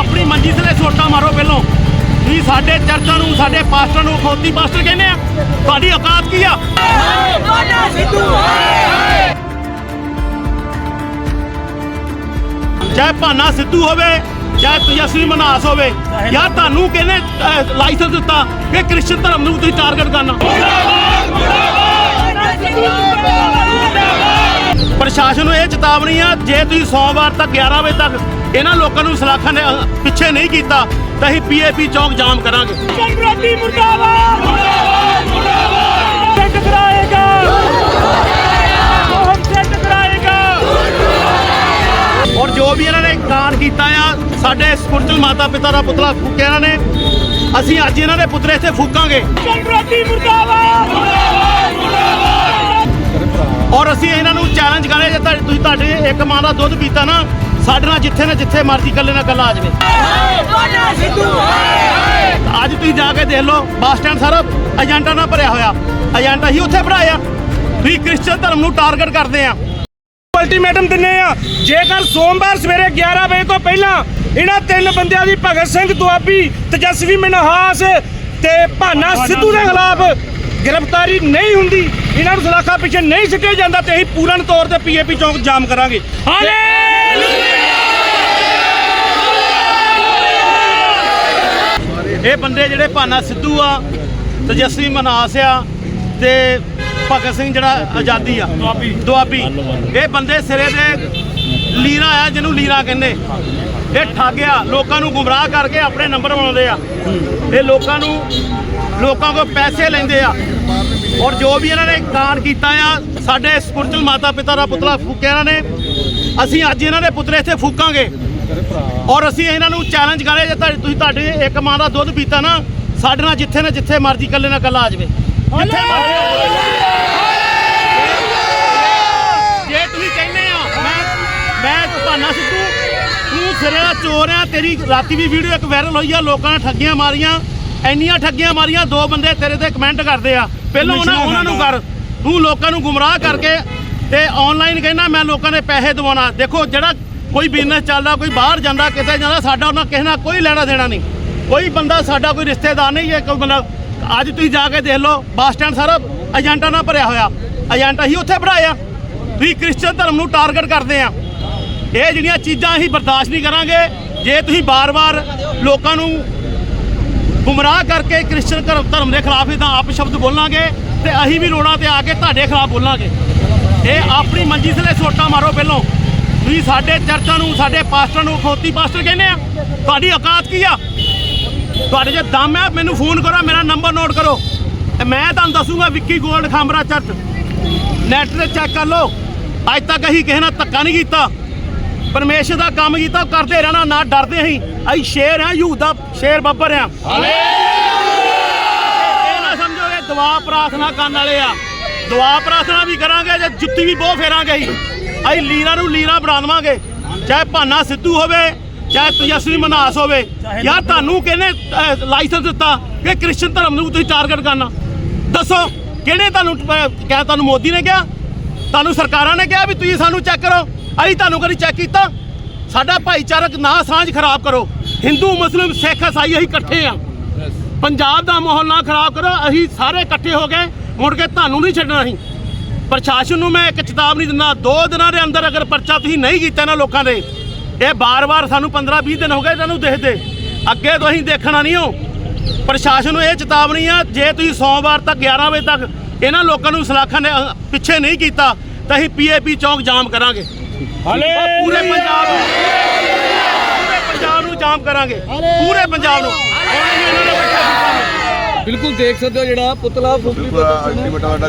ਆਪਣੀ ਮੰਜੀ ਥਲੇ ਸੋਟਾ ਮਾਰੋ ਪਹਿਲੋਂ। ਤੁਸੀਂ ਸਾਡੇ ਚਰਚਾਂ ਨੂੰ, ਸਾਡੇ ਪਾਸਟਰਾਂ ਨੂੰ ਖੋਤੀ ਪਾਸਟਰ ਕਹਿੰਦੇ ਆ। ਤੁਹਾਡੀ ਔਕਾਤ ਕੀ ਆ? ਚਾਹੇ ਭਾਨਾ ਸਿੱਧੂ ਹੋਵੇ, ਚਾਹੇ ਤੇਜਸਵੀ ਮਨਾਸ ਹੋਵੇ, ਜਾਂ ਤੁਹਾਨੂੰ ਕਹਿੰਦੇ ਲਾਇਸੈਂਸ ਦਿੱਤਾ ਕਿ ਕ੍ਰਿਸਚਨ ਧਰਮ ਨੂੰ ਤੁਸੀਂ ਟਾਰਗੇਟ ਕਰਨਾ? ਪ੍ਰਸ਼ਾਸਨ ਨੂੰ ਇਹ ਚੇਤਾਵਨੀ ਆ, ਜੇ ਤੁਸੀਂ ਸੋਮਵਾਰ ਤੱਕ 11 ਵਜੇ ਤੱਕ ਇਹਨਾਂ ਲੋਕਾਂ ਨੂੰ ਸਲਾਖਾਂ ਅਹ, ਪਿੱਛੇ ਨਹੀਂ ਕੀਤਾ ਤਾਂ ਅਸੀਂ ਪੀਏਪੀ ਚੌਕ ਜਾਮ ਕਰਾਂਗੇ। ਵਿਰੋਧੀ ਮੁਰਦਾਬਾਦ। ਮੁਰਦਾਬਾਦ ਮੁਰਦਾਬਾਦ। ਸੈੱਟ ਕਰਾਏਗਾ ਉਹ ਸੈੱਟ ਕਰਾਏਗਾ। ਔਰ ਜੋ ਵੀ ਇਹਨਾਂ ਨੇ ਕਾਂਡ ਕੀਤਾ ਆ ਸਾਡੇ ਸਪੁਰਚਲ ਮਾਤਾ ਪਿਤਾ ਦਾ ਪੁਤਲਾ ਫੂਕਿਆ ਇਹਨਾਂ ਨੇ ਅਸੀਂ ਅੱਜ ਇਹਨਾਂ ਦੇ ਪੁੱਤਰੇ ਇੱਥੇ ਫੂਕਾਂਗੇ। ਵਿਰੋਧੀ ਮੁਰਦਾਬਾਦ। ਮੁਰਦਾਬਾਦ ਮੁਰਦਾਬਾਦ ਔਰ ਅਸੀਂ ਇਹਨਾਂ ਨੂੰ ਚੈਲੰਜ ਕਰਾਂਗੇ ਜੇ ਤੁਸੀਂ ਤੁਹਾਡੇ ਇੱਕ ਮਾਂ ਦਾ ਦੁੱਧ ਪੀਤਾ ਨਾ ਸਾਡੇ ਨਾਲ ਜਿੱਥੇ ਨਾ ਜਿੱਥੇ ਮਰਜ਼ੀ ਇਕੱਲੇ ਨਾਲ ਗੱਲ ਆ ਜਾਵੇ। ਅੱਜ ਤੁਸੀਂ ਜਾ ਕੇ ਦੇਖ ਲਓ, ਬੱਸ ਸਟੈਂਡ ਸਾਰਾ ਏਜੰਟਾਂ ਨਾਲ ਭਰਿਆ ਹੋਇਆ। ਏਜੰਟ ਹੀ ਉੱਥੇ ਭਰਾਇਆ ਤੁਸੀਂ ਕ੍ਰਿਸਚਨ ਧਰਮ ਨੂੰ ਟਾਰਗੇਟ ਕਰਦੇ ਆ। ਅਲਟੀਮੇਟਮ ਦਿੰਨੇ ਆ, ਜੇਕਰ ਸੋਮਵਾਰ ਸਵੇਰੇ 11 ਵਜੇ ਤੋਂ ਪਹਿਲਾਂ ਇਹਨਾਂ ਤਿੰਨ ਬੰਦਿਆਂ ਦੀ ਭਗਤ ਸਿੰਘ, ਦੁਆਬੀ, ਤੇਜਸਵੀ, ਮਨਹਾਸ ਤੇ ਭਾਨਾ ਸਿੱਧੂ ਦੇ ਖਿਲਾਫ ਗ੍ਰਿਫਤਾਰੀ ਨਹੀਂ ਹੁੰਦੀ, ਇਹਨਾਂ ਨੂੰ ਸਲਾਖਾ ਪਿੱਛੇ ਨਹੀਂ ਸਿੱਟਿਆ ਜਾਂਦਾ ਤੇ ਅਸੀਂ ਪੂਰਨ ਤੌਰ ਤੇ ਪੀਏਪੀ ਚੌਂਕ ਜਾਮ ਕਰਾਂਗੇ। ਇਹ ਬੰਦੇ ਜਿਹੜੇ ਭਾਨਾ ਸਿੱਧੂ ਆ ਤੇਜਸਵੀ ਮਨਾਸ ਆ ਤੇ ਭਗਤ ਸਿੰਘ ਜਿਹੜਾ ਆਜ਼ਾਦੀ ਆ, ਦੁਆਬੀ। ਦੁਆਬੀ। ਇਹ ਬੰਦੇ ਸਿਰੇ ਦੇ ਲੀਰਾ ਆ, ਜਿਹਨੂੰ ਲੀਰਾ ਕਹਿੰਦੇ। ਇਹ ਠਾਗਿਆ ਲੋਕਾਂ ਨੂੰ ਗੁੰਮਰਾਹ ਕਰਕੇ ਆਪਣੇ ਨੰਬਰ ਬਣਾਉਂਦੇ ਆ। ਇਹ ਲੋਕਾਂ ਨੂੰ, ਲੋਕਾਂ ਕੋਲ ਪੈਸੇ ਲੈਂਦੇ ਆ। ਔਰ ਜੋ ਵੀ ਇਹਨਾਂ ਨੇ ਕਾਂਡ ਕੀਤਾ ਆ, ਸਾਡੇ ਸਪੁਰਚਲ ਮਾਤਾ ਪਿਤਾ ਦਾ ਪੁਤਲਾ ਫੂਕਿਆ ਇਹਨਾਂ ਨੇ। ਅਸੀਂ ਅੱਜ ਇਹਨਾਂ ਦੇ ਪੁੱਤਰੇ ਇੱਥੇ ਫੂਕਾਂਗੇ। ਔਰ ਅਸੀਂ ਇਹਨਾਂ ਨੂੰ ਚੈਲੰਜ ਕਰਾਂਗੇ ਜੇ ਤੁਹਾਡੇ- ਤੁਸੀਂ ਤੁਹਾਡੇ ਇੱਕ ਮਾਂ ਦਾ ਦੁੱਧ ਪੀਤਾ ਨਾ ਸਾਡੇ ਨਾਲ ਜਿੱਥੇ ਨਾ ਜਿੱਥੇ ਮਰਜ਼ੀ ਇਕੱਲੇ ਨਾਲ ਗੱਲ ਆ ਜਾਵੇ। ਜਿੱਥੇ ਮਰਜ਼ੀ ਜੇ ਤੁਸੀਂ ਕਹਿੰਦੇ ਆ ਮੈਂ ਮੈਂ ਭਾਨਾ ਸਿੱਧੂ ਤੂੰ ਸਿਰੇ ਦਾ ਚੋਰ ਆ ਤੇਰੀ ਰਾਤੀ ਵੀ ਵੀਡੀਓ ਇੱਕ ਵਾਇਰਲ ਹੋਈ ਆ ਲੋਕਾਂ ਨੇ ਠੱਗੀਆਂ ਮਾਰੀਆਂ ਇੰਨੀਆਂ ਠੱਗੀਆਂ ਮਾਰੀਆਂ ਦੋ ਬੰਦੇ ਤੇਰੇ ਤੇ ਕਮੈਂਟ ਕਰਦੇ ਆ। ਪਹਿਲਾਂ ਉਹਨਾਂ ਉਹਨਾਂ ਨੂੰ ਕਰ ਤੂੰ ਲੋਕਾਂ ਨੂੰ ਗੁੰਮਰਾਹ ਕਰਕੇ ਤੇ ਆਨਲਾਈਨ ਕਹਿੰਦਾ ਮੈਂ ਲੋਕਾਂ ਦੇ ਪੈਸੇ ਦਵਾਉਣਾ। ਦੇਖੋ ਜਿਹੜਾ ਕੋਈ ਬਿਜ਼ਨਸ ਚੱਲਦਾ, ਕੋਈ ਬਾਹਰ ਜਾਂਦਾ, ਕਿਤੇ ਜਾਂਦਾ, ਸਾਡਾ ਉਹਨਾਂ ਕਿਸੇ ਨਾਲ ਕੋਈ ਲੈਣਾ ਦੇਣਾ ਨਹੀਂ। ਕੋਈ ਬੰਦਾ ਸਾਡਾ ਕੋਈ ਰਿਸ਼ਤੇਦਾਰ ਨਹੀਂ ਹੈ, ਕੋਈ ਬੰਦਾ ਅੱਜ ਤੁਸੀਂ ਜਾ ਕੇ ਦੇਖ ਲਓ, ਬੱਸ ਸਟੈਂਡ ਸਾਰਾ ਏਜੰਟਾਂ ਨਾਲ ਭਰਿਆ ਹੋਇਆ। ਏਜੰਟ ਅਸੀਂ ਉੱਥੇ ਭਰਾਇਆ ਤੁਸੀਂ ਕ੍ਰਿਸਚਨ ਧਰਮ ਨੂੰ ਟਾਰਗੇਟ ਕਰਦੇ ਆ। ਇਹ ਜਿਹੜੀਆਂ ਚੀਜ਼ਾਂ ਅਸੀਂ ਬਰਦਾਸ਼ਤ ਨਹੀਂ ਕਰਾਂਗੇ, ਜੇ ਤੁਸੀਂ ਬਾਰ-ਬਾਰ ਲੋਕਾਂ ਨੂੰ ਗੁੰਮਰਾਹ ਕਰਕੇ ਕ੍ਰਿਸਚਨ ਧਰਮ ਧਰਮ ਦੇ ਖਿਲਾਫ ਇਹਦਾ ਆਪ ਸ਼ਬਦ ਬੋਲਾਂਗੇ, ਤੇ ਅਸੀਂ ਵੀ ਰੋਣਾ ਤੇ ਆ ਕੇ ਤੁਹਾਡੇ ਖਿਲਾਫ ਬੋਲਾਂਗੇ। ਇਹ ਆਪਣੀ ਮੰਜੀ ਥਲੇ ਸੋਟਾ ਮਾਰੋ ਪਹਿਲੋਂ। ਤੁਸੀਂ ਸਾਡੇ ਚਰਚਾਂ ਨੂੰ, ਸਾਡੇ ਪਾਸਟਰਾਂ ਨੂੰ ਖੋਤੀ ਪਾਸਟਰ ਕਹਿੰਦੇ ਆ। ਤੁਹਾਡੀ ਔਕਾਤ ਕੀ ਆ? ਤੁਹਾਡੇ ਜੇ ਦਮ ਹੈ ਮੈਨੂੰ ਫੋਨ ਕਰੋ, ਮੇਰਾ ਨੰਬਰ ਨੋਟ ਕਰੋ। ਤੇ ਮੈਂ ਤੁਹਾਨੂੰ ਦੱਸੂਗਾ Vicky gold Khamra church. Net ਤੇ ਚੈੱਕ ਕਰ ਲਓ। ਅੱਜ ਤੱਕ ਅਸੀਂ ਕਿਸੇ ਨਾਲ ਧੱਕਾ ਨਹੀਂ ਕੀਤਾ। ਪਰਮੇਸ਼ਰ ਦਾ ਕੰਮ ਕੀਤਾ ਕਰਦੇ ਰਹਿਣਾ, ਨਾ ਡਰਦੇ ਅਸੀਂ। ਅਸੀਂ ਸ਼ੇਰ ਆ ਯੂਦ ਦਾ ਸ਼ੇਰ ਬੱਬਰ ਆ ਇਹ ਨਾ ਸਮਝੋ ਇਹ ਦੁਆ ਪ੍ਰਾਰਥਨਾ ਕਰਨ ਵਾਲੇ ਆ। ਦੁਆ ਪ੍ਰਾਰਥਨਾ ਵੀ ਕਰਾਂਗੇ ਜੇ ਜੁੱਤੀ ਵੀ ਬਹੁਤ ਫੇਰਾਂਗੇ ਅਸੀਂ। ਅਸੀਂ ਲੀਰਾਂ ਨੂੰ ਲੀਰਾਂ ਬਣਾ ਦੇਵਾਂਗੇ ਚਾਹੇ ਭਾਨਾ ਸਿੱਧੂ ਹੋਵੇ ਚਾਹੇ ਤੇਜਸਵੀ ਮਨਾਸ ਹੋਵੇ। ਯਾਰ ਤੁਹਾਨੂੰ ਕਿਹਨੇ ਲਾਇਸੈਂਸ ਦਿੱਤਾ ਕਿ ਕ੍ਰਿਸਚਨ ਧਰਮ ਨੂੰ ਤੁਸੀਂ ਟਾਰਗੇਟ ਕਰਨਾ? ਦੱਸੋ ਕਿਹਨੇ ਤੁਹਾਨੂੰ ਕਿਹਾ ਤੁਹਾਨੂੰ ਮੋਦੀ ਨੇ ਕਿਹਾ? ਤੁਹਾਨੂੰ ਸਰਕਾਰਾਂ ਨੇ ਕਿਹਾ ਵੀ ਤੁਸੀਂ ਸਾਨੂੰ ਚੈੱਕ ਕਰੋ। ਅਸੀਂ ਤੁਹਾਨੂੰ ਕਦੀ ਚੈੱਕ ਕੀਤਾ? ਸਾਡਾ ਭਾਈਚਾਰਕ ਨਾ ਸਾਂਝ ਖਰਾਬ ਕਰੋ। ਹਿੰਦੂ ਮੁਸਲਿਮ ਸਿੱਖ ਇਸਾਈ ਅਸੀਂ ਇਕੱਠੇ ਆ। ਪੰਜਾਬ ਦਾ ਮਾਹੌਲ ਨਾ ਖਰਾਬ ਕਰੋ ਅਸੀਂ ਸਾਰੇ ਇਕੱਠੇ ਹੋ ਗਏ ਮੁੜ ਕੇ ਤੁਹਾਨੂੰ ਨਹੀਂ ਛੱਡਣਾ ਅਸੀਂ। ਪ੍ਰਸ਼ਾਸਨ ਨੂੰ ਮੈਂ ਇੱਕ ਚੇਤਾਵਨੀ ਦਿੰਦਾ ਦੋ ਦਿਨਾਂ ਦੇ ਅੰਦਰ ਅਗਰ ਪਰਚਾ ਤੁਸੀਂ ਨਹੀਂ ਕੀਤਾ ਨਾ ਲੋਕਾਂ ਦੇ ਇਹ ਬਾਰ-ਬਾਰ ਸਾਨੂੰ 15-20 ਦਿਨ ਹੋ ਗਏ ਇਹਨਾਂ ਨੂੰ ਦੇਖਦੇ। ਅੱਗੇ ਤੋਂ ਅਸੀਂ ਦੇਖਣਾ ਨਹੀਂ ਹੋ ਪ੍ਰਸ਼ਾਸਨ ਨੂੰ ਇਹ ਚੇਤਾਵਨੀ ਆ ਜੇ ਤੁਸੀਂ ਸੋਮਵਾਰ ਤੱਕ 11 ਵਜੇ ਤੱਕ ਇਹਨਾਂ ਲੋਕਾਂ ਨੂੰ ਸਲਾਖਾਂ ਦੇ ਅਹ, ਪਿੱਛੇ ਨਹੀਂ ਕੀਤਾ ਤਾਂ ਅਸੀਂ ਪੀਏਪੀ ਚੌਕ ਜਾਮ ਕਰਾਂਗੇ। ਪੂਰੇ ਪੰਜਾਬ ਨੂੰ ਪੂਰੇ ਪੰਜਾਬ ਨੂੰ ਜਾਮ ਕਰਾਂਗੇ। ਪੂਰੇ ਪੰਜਾਬ ਨੂੰ। ਨੂੰ ਬਿਲਕੁਲ ਦੇਖ ਸਕਦੇ ਹੋ ਜਿਹੜਾ ਪੁਤਲਾ ਅਲਟੀਮੇਟ ਸਾਡਾ